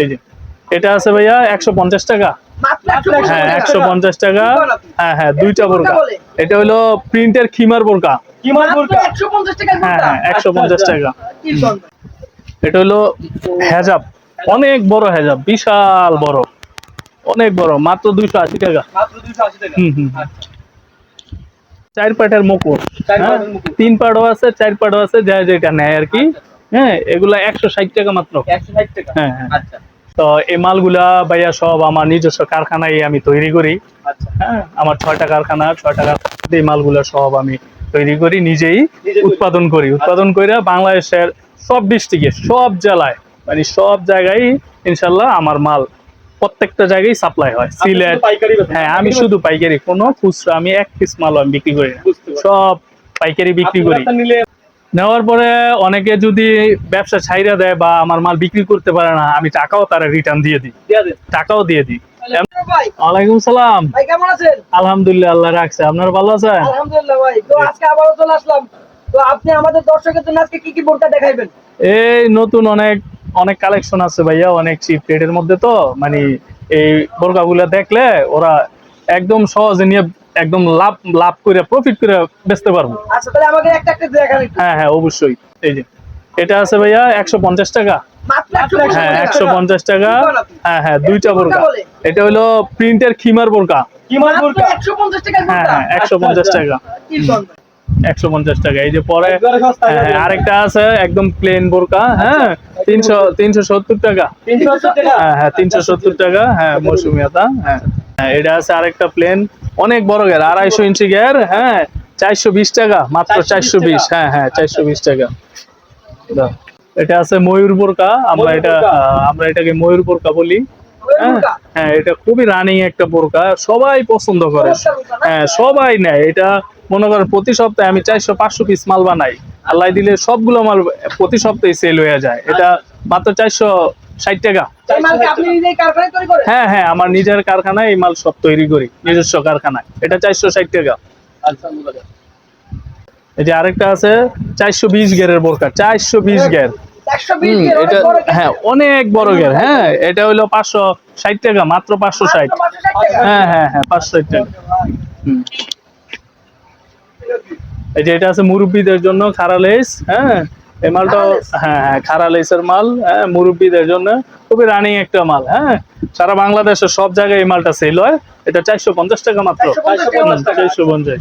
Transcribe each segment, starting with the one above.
এই যে এটা আছে ভাইয়া একশো পঞ্চাশ টাকা। হ্যাঁ একশো পঞ্চাশ টাকা। হ্যাঁ হ্যাঁ দুইটা বোরকা। এটা হলো প্রিন্টের খিমার বোরকা। হ্যাঁ হ্যাঁ একশো পঞ্চাশ টাকা। এটা হলো হেজাব। অনেক বড় হেজাব বিশাল বড়। অনেক বড় মাত্র দুইশো আশি টাকা। হুম হুম চার পাটের মুকুট। হ্যাঁ, তিন পাটও আছে চার পাটও আছে যা যেটা নেয় আর কি। হ্যাঁ এগুলা একশো ষাট টাকা মাত্র। হ্যাঁ হ্যাঁ। আচ্ছা। তো এই মালগুলা ভাইয়া সব আমার নিজস্ব কারখানায় আমি তৈরি করি। আচ্ছা। হ্যাঁ আমার ছয়টা কারখানা ছয়টা কারখানাতে এই মালগুলো সব আমি তৈরি করি নিজেই উৎপাদন করি। উৎপাদন করে বাংলাদেশের সব ডিস্ট্রিক্টে সব জেলায় মানে সব জায়গায় ইনশাল্লাহ আমার মাল প্রত্যেকটা জায়গায় সাপ্লাই হয়। সিলেট? হ্যাঁ আমি শুধু পাইকারি কোনো খুচরা আমি এক পিস মাল আমি বিক্রি করি না। সব পাইকারি বিক্রি করি। নেওয়ার পরে অনেকে যদি ব্যবসা ছাইরা দেয় বা আমার মাল বিক্রি করতে পারে না আমি টাকাও তারা রিটার্ন দিয়ে দিই। টাকাও দিয়ে দিই। ওয়ালাইকুম সালাম। ভাই কেমন আছেন? আলহামদুলিল্লাহ আল্লাহ রাখছে। আপনার ভালো আছেন? আলহামদুলিল্লাহ ভাই। তো আজকে আবারও চলে আসলাম। তো আপনি আমাদের দর্শকের জন্য আজকে কি কি বোরকা দেখাইবেন? এই নতুন অনেক অনেক কালেকশন আছে ভাইয়া অনেক চিপ রেটের মধ্যে তো। মানে এই বোরকাগুলো দেখলে ওরা একদম সহজে নিয়ে একদম লাভ লাভ করে প্রফিট করে বেচতে পারব। আচ্ছা তাহলে আমাকে একটা একটা দেখান একটু। হ্যাঁ হ্যাঁ অবশ্যই। এই যে এটা আছে ভাইয়া একশো পঞ্চাশ টাকা। মাত্র হ্যাঁ একশো পঞ্চাশ টাকা। হ্যাঁ হ্যাঁ দুইটা বোরকা। এটা হলো প্রিন্টের খিমার বোরকা। কি মাল বলতে? একশো পঞ্চাশ টাকা হ্যাঁ হ্যাঁ একশো পঞ্চাশ টাকা। কি বলেন? একশো পঞ্চাশ টাকা। এই যে পরে হ্যাঁ, আরেকটা আছে একদম প্লেন বোরকা হ্যাঁ তিনশো তিনশো সত্তর টাকা। 370 টাকা? হ্যাঁ হ্যাঁ তিনশো সত্তর টাকা হ্যাঁ মৌসুমি আতা হ্যাঁ। হ্যাঁ, এটা আছে আরেকটা প্লেন অনেক বড় গের আড়াইশো ইঞ্চি গের হ্যাঁ চারশো বিশ টাকা মাত্র চারশো বিশ হ্যাঁ হ্যাঁ চারশো বিশ টাকা। এটা আছে ময়ূর বোরকা আমরা এটা আমরা এটাকে ময়ূর বোরকা বলি। হ্যাঁ হ্যাঁ এটা খুবই রানিং একটা বোরকা সবাই পছন্দ করে? হ্যাঁ সবাই নেয়। এটা মনে করেন প্রতি সপ্তাহে আমি চারশো পাঁচশো পিস মাল বানাই। আল্লাহ দিলে সবগুলো মাল প্রতি সপ্তাহে সেল হয়ে যায়। এটা মাত্র চারশো ষাট টাকা। হ্যাঁ হ্যাঁ আমার নিজের কারখানায় এই মাল সব তৈরি করি নিজস্ব কারখানায়। এটা চারশো ষাট টাকা। আচ্ছা, এই যে আরেকটা আছে চারশো বিশ গেরের বোরকা চারশো বিশ গের। এটা। হ্যাঁ অনেক বড় গের হ্যাঁ এটা হইল পাঁচশো ষাট টাকা মাত্র পাঁচশো ষাট। মাত্র 560 টাকা। হ্যাঁ হ্যাঁ হ্যাঁ পাঁচশো ষাট টাকা। হুম। এই যে এটা আছে মুরব্বীদের জন্য খারালেস হ্যাঁ এই মালটা? হ্যাঁ হ্যাঁ খারালেসের মাল হ্যাঁ মুরব্বীদের জন্য খুবই রানিং একটা মাল হ্যাঁ। সারা বাংলাদেশের সব জায়গায় এই মালটা সেল হয়। এটা চারশো পঞ্চাশ টাকা মাত্র। 450 চারশো পঞ্চাশ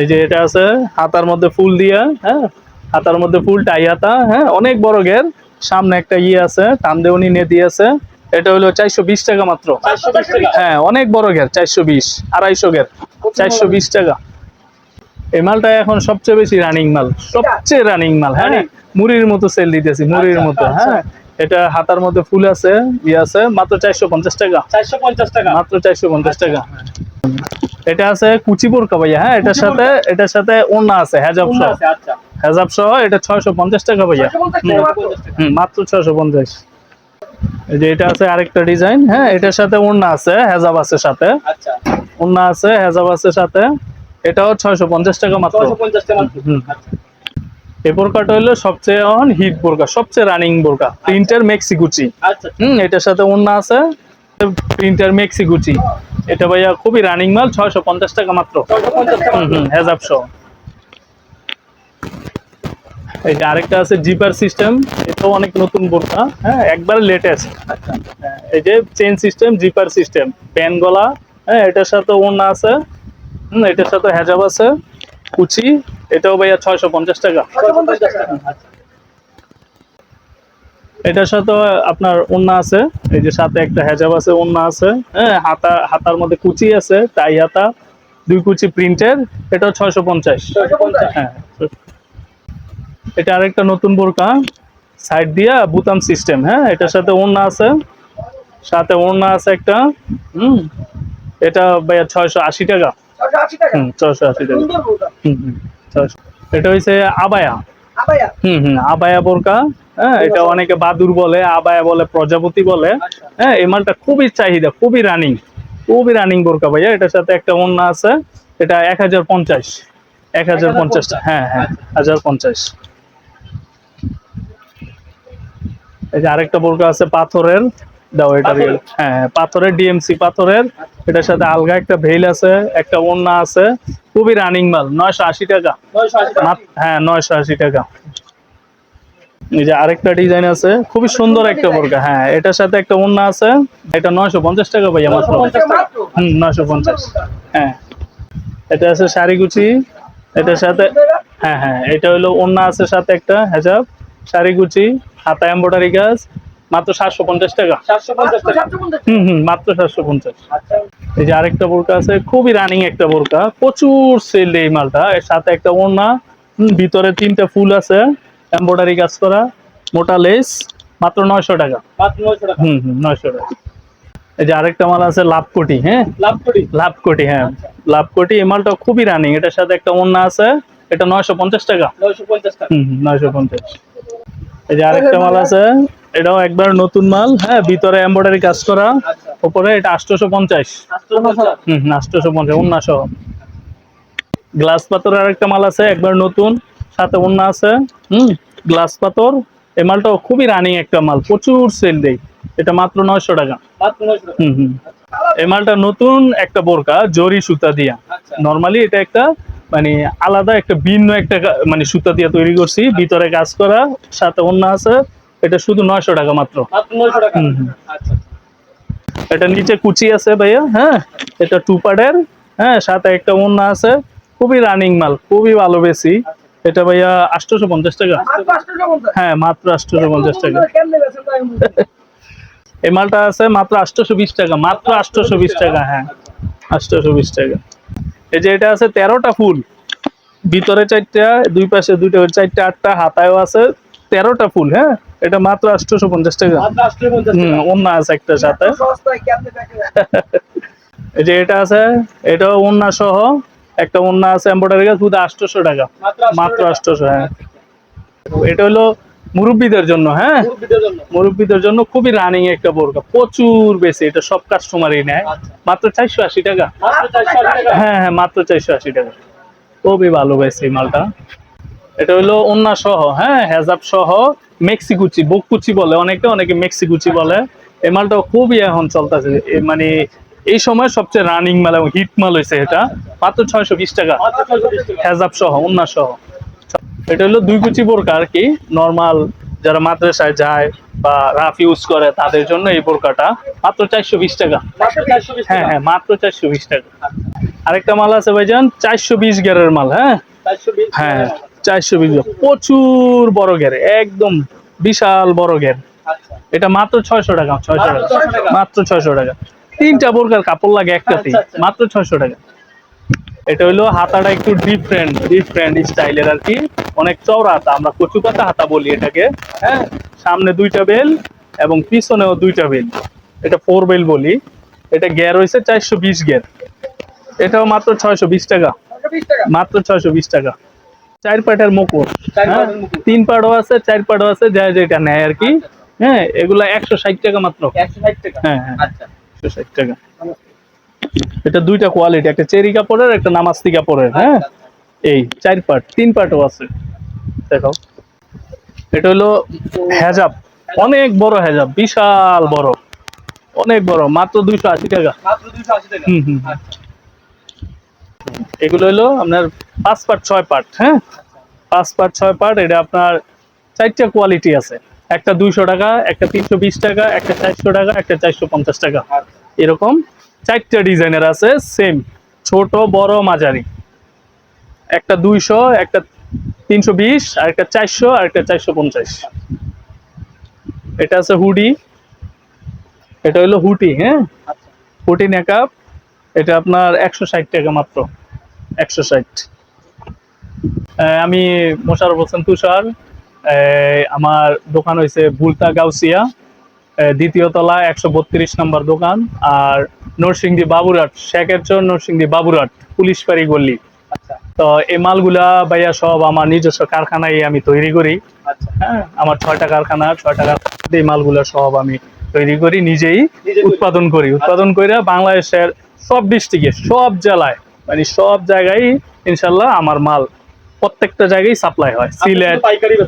এই যে এটা আছে হাতার মধ্যে ফুল দিয়া হ্যাঁ। হাতার মধ্যে ফুল টাই হাতা হ্যাঁ। অনেক বড় গের সামনে একটা ইয়ে আছে টান দেউনি নেতি আছে। এটা হলো চারশো বিশ টাকা মাত্র। হ্যাঁ অনেক বড় গের চারশো বিশ আড়াইশো গের চারশো বিশ টাকা। এই মালটা এখন সবচেয়ে বেশি রানিং মাল সবচেয়ে রানিং মাল হ্যাঁ? মুড়ির মতো সেল দিতেছি মুড়ির আচ্ছা, মতো আচ্ছা। হ্যাঁ? এটা হাতার মধ্যে ফুল আছে ইয়ে আছে মাত্র চারশো পঞ্চাশ টাকা। 450 টাকা। মাত্র চারশো পঞ্চাশ টাকা। এটা আছে কুচি বোরকা ভাইয়া হ্যাঁ? এটার সাথে এটার সাথে ওড়না আছে হেজাব সহ। আচ্ছা। হেজাব সহ এটা ছয়শো পঞ্চাশ টাকা ভাইয়া। মাত্র। 450 টাকা। হুম, মাত্র ছয়শো পঞ্চাশ। এই যে এটা আছে আরেকটা ডিজাইন হ্যাঁ? এটার সাথে ওড়না আছে হেজাব আছে সাথে। আচ্ছা। ওড়না আছে হেজাব আছে সাথে। এটাও ছয়শো পঞ্চাশ টাকা মাত্র 450 টাকা মাত্র। হুম। আচ্ছা। এই বোরকাটা হলো সবচেয়ে অন হিট বোরকা সবচেয়ে রানিং বোরকা প্রিন্টার মেক্সিকুচি আচ্ছা। হুম এটার সাথে ওড়না আছে প্রিন্টার মেক্সিকুচি এটা ভাইয়া খুবই রানিং মাল ছয়শো পঞ্চাশ টাকা মাত্র 450 হুম হুম হেজাব সহ এই যে আরেকটা আছে জিপার সিস্টেম এটাও অনেক নতুন বোরকা হ্যাঁ একবার লেটেস্ট এই যে চেন সিস্টেম জিপার সিস্টেম প্যান গলা হ্যাঁ এটার সাথে ওড়না আছে হুম এটার সাথে হেজাব আছে কুচি এটাও ভাইয়া ছয়শো পঞ্চাশ টাকা। 450 টাকা। এটার সাথে আপনার ওড়না আছে এই যে সাথে একটা হেজাব আছে ওড়না আছে হ্যাঁ হাতা হাতার মধ্যে কুচি আছে টাই হাতা দুই কুচি প্রিন্টের এটাও ছয়শো পঞ্চাশ। হ্যাঁ এটা আরেকটা নতুন বোরকা সাইড দিয়া বুতাম সিস্টেম হ্যাঁ এটার সাথে ওড়না আছে সাথে ওড়না আছে একটা হুম এটা ভাইয়া ছয়শো আশি টাকা। 480 টাকা। হুম ছয়শো আশি টাকা। সুন্দর বোরকা। হুম হুম ছয়শো এটা হচ্ছে আবায়া? হুম হুম আবায়া বোরকা। হ্যাঁ এটা অনেকে বাদুর বলে আবায়া বলে প্রজাপতি বলে। আচ্ছা। হ্যাঁ এই মালটা খুবই চাহিদা খুবই রানিং। খুবই রানিং বোরকা ভাইয়া। এটার সাথে একটা ওড়না আছে। এটা এক হাজার পঞ্চাশ। এক হাজার পঞ্চাশ হ্যাঁ হ্যাঁ হাজার পঞ্চাশ। এই যে আরেকটা বোরকা আছে পাথরের। দাও এটা হ্যাঁ হ্যাঁ, পাথরের ডিএমসি পাথরের। এটার সাথে আলগা একটা ভেল আছে একটা ওন্না আছে খুবই রানিং মাল নয়শো আশি টাকা। হ্যাঁ নয়শো আশি টাকা। এই যে আরেকটা ডিজাইন আছে খুবই সুন্দর একটা বোরকা হ্যাঁ এটার সাথে একটা ওন্না আছে এটা নয়শো পঞ্চাশ টাকা ভাইয়া মাত্র। 950 টাকা। মাত্র হুম নয়শো পঞ্চাশ। হ্যাঁ এটা আছে শাড়িগুচি এটার সাথে হ্যাঁ হ্যাঁ এটা হলো ওন্না আছে সাথে একটা হেজাব শাড়িগুচি হাতা এম্বয়ডারি কাজ মাত্র সাতশো পঞ্চাশ টাকা। সাতশো পঞ্চাশ টাকা? হুম হুম মাত্র সাতশো পঞ্চাশ। আচ্ছা। এই যে আরেকটা বোরকা আছে খুবই রানিং একটা বোরকা প্রচুর সেল এই মালটা। এর সাথে একটা ওড়না ভিতরে তিনটা ফুল আছে এমব্রয়ডারি কাজ করা মোটা লেস মাত্র নয়শো টাকা। মাত্র নয়শো টাকা। হুম হুম নয়শো টাকা। এই যে আরেকটা মাল আছে লাভকোটি হ্যাঁ? লাভ করি লাভকোটি হ্যাঁ। লাভকোটি এই মালটা খুবই রানিং এটার সাথে একটা ওড়না আছে এটা নয়শো পঞ্চাশ টাকা। নয়শো পঞ্চাশ হুম নয়শো পঞ্চাশ। এই যে আরেকটা মাল আছে এটাও একবার নতুন মাল হ্যাঁ ভিতরে এমব্রয়ডারি কাজ করা। আচ্ছা। উপরে এটা আটশোশো পঞ্চাশ। হুম আটশোশো পঞ্চাশ উন্না সহ গ্লাস পাথরের আরেকটা মাল আছে একবার নতুন সাথে উন্না আছে। হুম গ্লাস পাথর। এই মালটাও খুবই রানিং একটা মাল প্রচুর সেল দেয়। এটা মাত্র নয়শো টাকা। হুম হুম। এই মালটা নতুন একটা বোরকা জরি সুতা দিয়া। আচ্ছা। নর্মালি এটা একটা মানে আলাদা একটা ভিন্ন একটা মানে সুতা দিয়ে তৈরি করছি। ভিতরে কাজ করা সাথে অন্য আছে। এটা শুধু নয়শো টাকা মাত্র। মাত্র নয়শো টাকা। হুম, হুম। এটা নিচে কুচি আছে ভাইয়া হ্যাঁ? এটা টু পার্টের হ্যাঁ? সাথে একটা ওন্না আছে। খুবই রানিং মাল, খুবই ভালো বেশি। এটা ভাইয়া আটশোশো পঞ্চাশ টাকা। হ্যাঁ মাত্র আটশোশো পঞ্চাশ টাকা। এই মালটা আছে মাত্র আটশোশো বিশ টাকা, মাত্র আটশোশো বিশ টাকা হ্যাঁ। আটশোশো বিশ টাকা। এই যে এটা আছে তেরোটা ফুল। ভিতরে চারটা, দুই পাশে দুইটা, চারটা, আটটা, হাতায়ও আছে। তেরোটা ফুল হ্যাঁ? এটা মাত্র আটশোশো পঞ্চাশ টাকা। হুম অন্য আছে একটা সাথে। এই যে এটা আছে এটাও ওন্না সহ। একটা ওন্না আছে এম্বয়ডারি কাজ শুধু আটশোশো টাকা। মাত্র মাত্র 800 আটশোশো হ্যাঁ। এটা হলো মুরব্বীদের জন্য হ্যাঁ? মুরব্বীদের জন্য। খুবই রানিং একটা বোরকা। প্রচুর বেশি এটা সব কাস্টমারই নেয়। আচ্ছা। মাত্র চারশো আশি টাকা? হ্যাঁ হ্যাঁ মাত্র চারশো আশি টাকা। খুবই ভালো বেশি মালটা। এটা হলো ওন্না সহ হ্যাঁ হেজাব সহ মেক্সিকুচি বককুচি বলে অনেকে অনেকে মেক্সিকুচি বলে। এই মালটা খুবই এখন চলতেছে। মানে এই সময় সবচেয়ে রানিং মাল এবং হিট মাল হয়েছে এটা। মাত্র ছয়শো বিশ টাকা। হেজাব সহ ওন্না সহ। এটা হলো দুই কুচি বোরকা আর কি। নর্মাল যারা মাদ্রাসায় যায় বা রাফ ইউজ করে তাদের জন্য এই বোরকাটা। মাত্র চারশো বিশ টাকা। হ্যাঁ হ্যাঁ মাত্র চারশো বিশ টাকা। আরেকটা মাল আছে ভাইজান চারশো বিশ গ্যারের মাল হ্যাঁ? হ্যাঁ। চারশো বিশ প্রচুর বড় গ্যার একদম বিশাল বড় গ্যার আচ্ছা। এটা মাত্র ছয়শো টাকা ছয়শো টাকা। মাত্র ছয়শো টাকা? তিনটা বোরকার কাপড় লাগে একটাতেই আচ্ছা, আচ্ছা। মাত্র ছয়শো টাকা। এটা হলো হাতাটা একটু ডিফারেন্ট ডিফারেন্ট স্টাইলের আর কি। অনেক চওড়া হাতা আমরা কচু পাতা হাতা বলি এটাকে। হ্যাঁ। সামনে দুইটা বেল এবং পিছনেও দুইটা বেল। এটা ফোর বেল বলি। এটা গ্যার হয়েছে চারশো বিশ গ্যার এটাও মাত্র ছয়শো বিশ টাকা। মাত্র ছয়শো বিশ টাকা। চার পাটের মুকুট। চার হ্যাঁ, পাটের মুকুট। তিন পাটও আছে চার পাটও আছে যা যেটা নেয় আর কি। হ্যাঁ এগুলা একশো ষাট টাকা মাত্র। হ্যাঁ হ্যাঁ। আচ্ছা। একশো ষাট টাকা। এটা দুইটা কোয়ালিটি একটা চেরি কাপড়ের একটা নামাস্তি কাপড়ের হ্যাঁ? এই চার পাট তিন পাটও আছে। দেখো। এটা হলো হেজাব। অনেক বড় হেজাব বিশাল বড়। অনেক বড় মাত্র দুইশো আশি টাকা। মাত্র দুশো আশি টাকা? হুম, হুম। এগুলো হলো আপনার পাঁচ পার্ট ছয় পার্ট হ্যাঁ? পাঁচ পার্ট ছয় পার্ট এটা আপনার চারটা কোয়ালিটি আছে। একটা দুইশো টাকা, একটা তিনশো বিশ টাকা, একটা চারশো টাকা, একটা চারশো পঞ্চাশ টাকা। এরকম চারটা ডিজাইনের আছে সেম ছোট, বড়, মাঝারি। একটা দুইশো, একটা তিনশো বিশ, আর একটা চারশো, আর একটা চারশো পঞ্চাশ। এটা আছে হুডি এটা হলো হুটি হ্যাঁ? হুটি নেকাপ এটা আপনার একশো ষাট টাকা মাত্র। একশো ষাট আমি মোশারফ হোসেন তুষার। আমার দোকান হয়েছে বুলতা গাউসিয়া। দ্বিতীয় তলা একশো বত্রিশ নম্বর দোকান আর নরসিংদী বাবুরহাট শেখের চর নরসিংদী বাবুরহাট পুলিশ পাড়ি গল্লি আচ্ছা। তো এই মালগুলা ভাইয়া সব আমার নিজস্ব কারখানায় আমি তৈরি করি। আচ্ছা। হ্যাঁ আমার ছয়টা কারখানা ছয়টা কারখানা এই মালগুলা সব আমি তৈরি করি নিজেই উৎপাদন করি। উৎপাদন করে বাংলাদেশের সব ডিস্ট্রিক্টে সব জেলায় মানে সব জায়গায় ইনশাল্লাহ আমার মাল প্রত্যেকটা জায়গায় সাপ্লাই হয়। সিলেট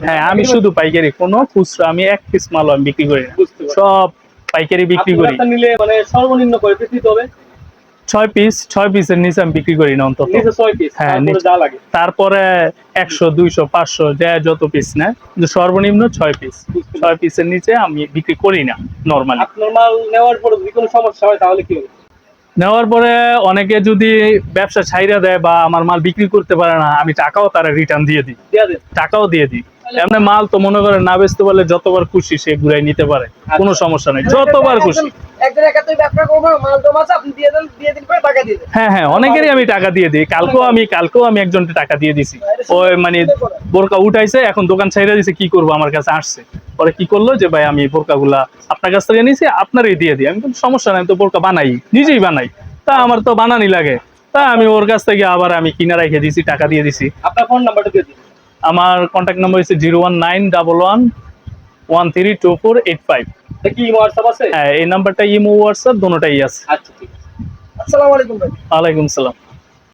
হ্যাঁ আমি শুধু পাইকারি কোনো খুচরা আমি এক পিস মাল আমি বিক্রি করি না। সব পাইকারি বিক্রি করি। নিলে মানে সর্বনিম্ন কয় পিস নিতে হবে? ছয় পিস ছয় পিসের নিচে আমি বিক্রি করি না অন্তত। হ্যাঁ, তারপরে একশো দুইশো পাঁচশো যা যত পিস নেয় কিন্তু সর্বনিম্ন ছয় পিস ছয় পিসের নিচে আমি বিক্রি করি না নর্মালি নর্মাল নেওয়ার পর যদি কোনো সমস্যা হয় তাহলে কি হবে? নেওয়ার পরে অনেকে যদি ব্যবসা ছাইরা দেয় বা আমার মাল বিক্রি করতে পারে না আমি টাকাও তারা রিটার্ন দিয়ে দিই। টাকাও দিয়ে দিই। এমনি মাল তো মনে করেন না বেচতে পারলে যতবার খুশি সে ঘুরাই নিতে পারে। কোনো সমস্যা নেই। যতবার খুশি। হ্যাঁ হ্যাঁ অনেকেরই আমি টাকা দিয়ে দিই। কালকেও আমি কালকেও আমি একজনকে টাকা দিয়ে দিছি। ওই মানে বোরকা উঠাইছে এখন দোকান ছাইরা দিছে কি করব আমার কাছে আসছে। পরে কি করল যে ভাই আমি বোরকাগুলা আপনার কাছ থেকে নিয়েছি আপনারই দিয়ে দিই। আমি সমস্যা নাই আমি তো বোরকা বানাই নিজেই বানাই। তা আমার তো বানানি লাগে। তা আমি ওর কাছ থেকে আবার আমি কিনা রেখে দিছি টাকা দিয়ে দিছি। আপনার ফোন নাম্বারটা দিয়ে দিন। আমার কন্ট্যাক্ট নাম্বার হচ্ছে zero one nine double one one three two four eight five কি হোয়াটসঅ্যাপ আছে? হ্যাঁ এই নাম্বারটা ইমো হোয়াটসঅ্যাপ দুটোটাই আছে। আচ্ছা ঠিক আছে। আসসালামু আলাইকুম ভাই। ওয়ালাইকুম সালাম।